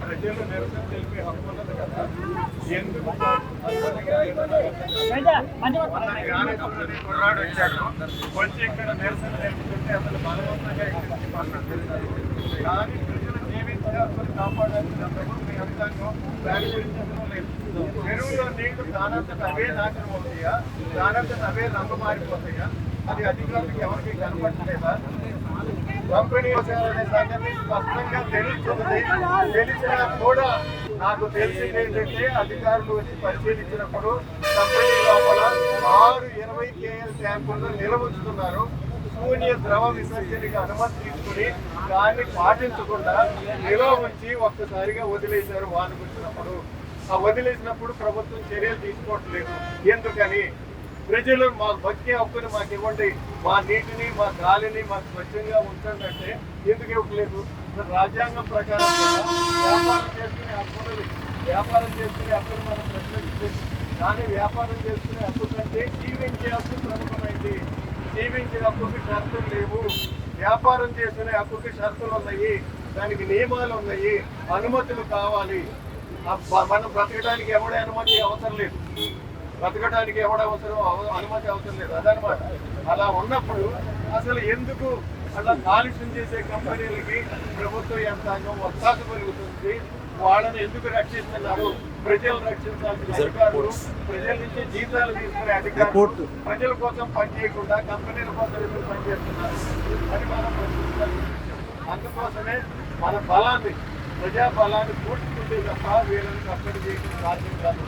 ప్రజలు నిరసన తెలిపే ఎందుకు కుర్రాడు వచ్చాడు వచ్చి ఇక్కడ నిరసన తెలుపుతుంటే అతను బలవంతంగా ఇక్కడికి పడినాడు కానీ ప్రజల జీవితాన్ని కాపాడాల్సినందుకు మీ అంతంగా వ్యాఖ్యానించడం చెరువులో నీళ్ళు దానంతట అవే నాశనం అవుతాయా దానంతట అవే రంగు మారిపోతాయా అది అధికారులకు ఎవరికి కనపడలేదా పంపిణీ అనే సంగతి స్పష్టంగా తెలుస్తుంది. తెలిసినా కూడా నాకు తెలిసింది ఏంటంటే అధికారులు వచ్చి పరిశీలించినప్పుడు కంపెనీ లోపల ఆరు ఇరవై కేఎల్ ట్యాంకులను నిలవుంచుతున్నారు శూన్య ద్రవ విసర్జనకి అనుమతి తీసుకుని దాన్ని పాటించకుండా నిలవ ఉంచి ఒక్కసారిగా వదిలేశారు వానికి వచ్చినప్పుడు. ఆ వదిలేసినప్పుడు ప్రభుత్వం చర్యలు తీసుకోవట్లేదు. ఎందుకని? ప్రజలు మా భక్తి హక్కుని మాకు ఇవ్వండి. మా నీటిని మా గాలిని మాకు స్వచ్ఛంగా ఉంచండి అంటే ఎందుకు ఇవ్వట్లేదు? రాజ్యాంగం ప్రకారం వ్యాపారం చేసుకునే హక్కులు వ్యాపారం చేసుకునే హక్కులు మనం ప్రశ్నించలేదు కానీ వ్యాపారం చేసుకునే హక్కు కంటే జీవించే హక్కు ప్రముఖమైంది. జీవించే హక్కుకి షరతులు లేవు. వ్యాపారం చేసుకునే హక్కుకి షరతులు ఉన్నాయి. దానికి నియమాలు ఉన్నాయి. అనుమతులు కావాలి. మనం బ్రతకడానికి ఎవడే అనుమతి అవసరం లేదు. బ్రతకడానికి ఎవడ అవసరం? అవ- అనుమతి అవసరం లేదు. అదనమాట. అలా ఉన్నప్పుడు అసలు ఎందుకు అలా కాలుష్యం చేసే కంపెనీలకి ప్రభుత్వ యంత్రాంగం ఒత్తాస కలుగుతుంది వాళ్ళని ఎందుకు రక్షిస్తున్నారు? ప్రజలు రక్షించాల్సిన అధికారులు ప్రజల నుంచి జీతాలు తీసుకునే అధికారులు ప్రజల కోసం పనిచేయకుండా కంపెనీల కోసం ఎందుకు పనిచేస్తున్నారు అని మనం. అందుకోసమే మన బలాన్ని ప్రజా బలాన్ని కూర్చుకుంటే తప్ప వీళ్ళని కట్టడి చేయడం సాధ్యం కాదు.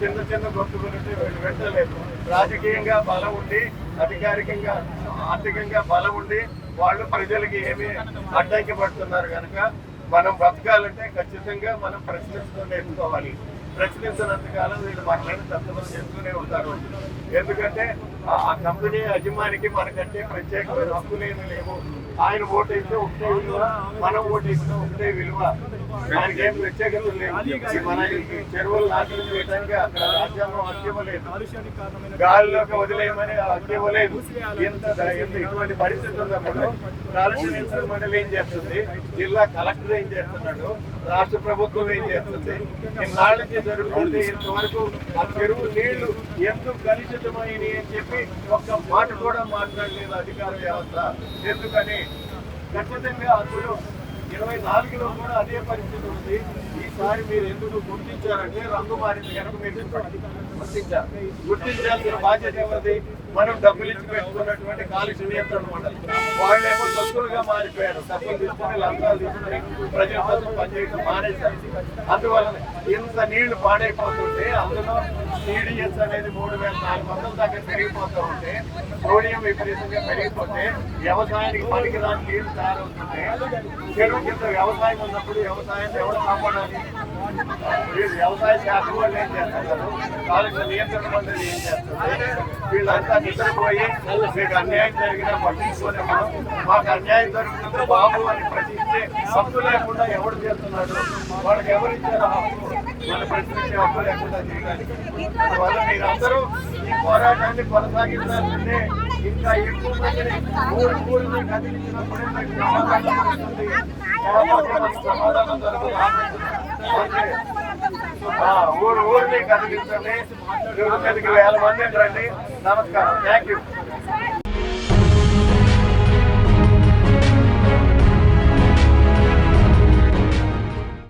చిన్న చిన్న గొప్పలుంటే వీళ్ళు పెట్టలేదు రాజకీయంగా బలం ఉండి అధికారికంగా ఆర్థికంగా బలం ఉండి వాళ్ళు ప్రజలకి ఏమి అడ్డంకి పడుతున్నారు కనుక మనం బ్రతకాలంటే ఖచ్చితంగా మనం ప్రశ్నిస్తూ నేర్చుకోవాలి ప్రశ్నించినంత కాలం వీళ్ళు మనల్ని తప్పులు చేస్తూనే ఉంటారు. ఎందుకంటే ఆ కంపెనీ యజమానికి మనకంటే ప్రత్యేకమైన హక్కులేమి లేవు. ఆయన ఓటు వేస్తే ఒకటే విలువ మనం ఓటు వేస్తే ఒకటే విలువ. ఆయనకి ఏం ప్రత్యేకత లేవు. మన చెరువులు నాశనం చేయడానికి అక్కడ రాజ్యాంగం హక్కు గాలిలోకి వదిలేయమని హక్కు ఇంత ఎంత ఇటువంటి పరిస్థితి ఉన్నప్పుడు కాలుష్య మండలి ఏం చేస్తుంది? జిల్లా కలెక్టర్ ఏం చేస్తున్నాడు? రాష్ట్ర ప్రభుత్వం ఏం చేస్తుంది? ఇన్నాళ్ళకి జరుగుతుంది ఇంతవరకు ఆ చెరువు నీళ్ళు ఎందుకు కలుషితమైనవి అని చెప్పి ఒక్క మాట కూడా మాట్లాడలేదు అధికార వ్యవస్థ. ఎందుకని? ఖచ్చితంగా అందులో ఇరవై నాలుగులో కూడా అదే పరిస్థితి ఉంది. ఈసారి మీరు ఎందుకు గుర్తించారంటే రంగు మారింది కనుక మీరు చెప్పండి. గుర్తించారు గుర్తించాల్సిన బాధ్యత ఎవరిది? మనం డబ్బులు ఇచ్చి పెట్టుకున్నటువంటి కాలుష్య నియంత్రణ మండలి వాళ్ళేమో సత్తులుగా మారిపోయారు. తప్పులు తీసుకుని లంచాలు తీసుకుని ప్రజల కోసం పనిచేయడం మానేశారు. అందువల్ల ఇంత నీళ్ళు పాడైపోతుంటే అందులో టీడీఎస్ అనేది మూడు వేల నాలుగు వందల దాకా పెరిగిపోతూ ఉంటే సోడియం విపరీతంగా పెరిగిపోతే వ్యవసాయానికి పనికిరాని నీళ్ళు తయారవుతుంటే చెరువు కింద వ్యవసాయం ఉన్నప్పుడు వ్యవసాయాన్ని ఎవరు కాపాడాలి? వీళ్ళు వ్యవసాయ శాఖ వాళ్ళు ఏం చేస్తున్నారు కాలుష్య నియంత్రణ మండలి ఏం చేస్తుంది వీళ్ళంతా నిద్రపోయి మీకు అన్యాయం జరిగినా పట్టించుకోలేము మాకు అన్యాయం జరుగుతుంది బాబు అని ప్రశ్నించే హక్కు లేకుండా ఎవరు చేస్తున్నాడు వాళ్ళకి ఎవరు ఇచ్చారు హక్కు వాళ్ళు ప్రశ్నించే హక్కు లేకుండా చేయడానికి అందువల్ల మీరందరూ ఈ పోరాటాన్ని కొనసాగించాలంటే ఇంకా ఎక్కువ మందిని ఊరు ఊరిని కదిలించినప్పుడే మీకు సమాధానం దొరుకుతుంది సమాధానం జరుగుతుంది ఊరు ఊరిని కదిలించండి. ఇరవై మీదకి వేల మంది రండి నమస్కారం. Thank you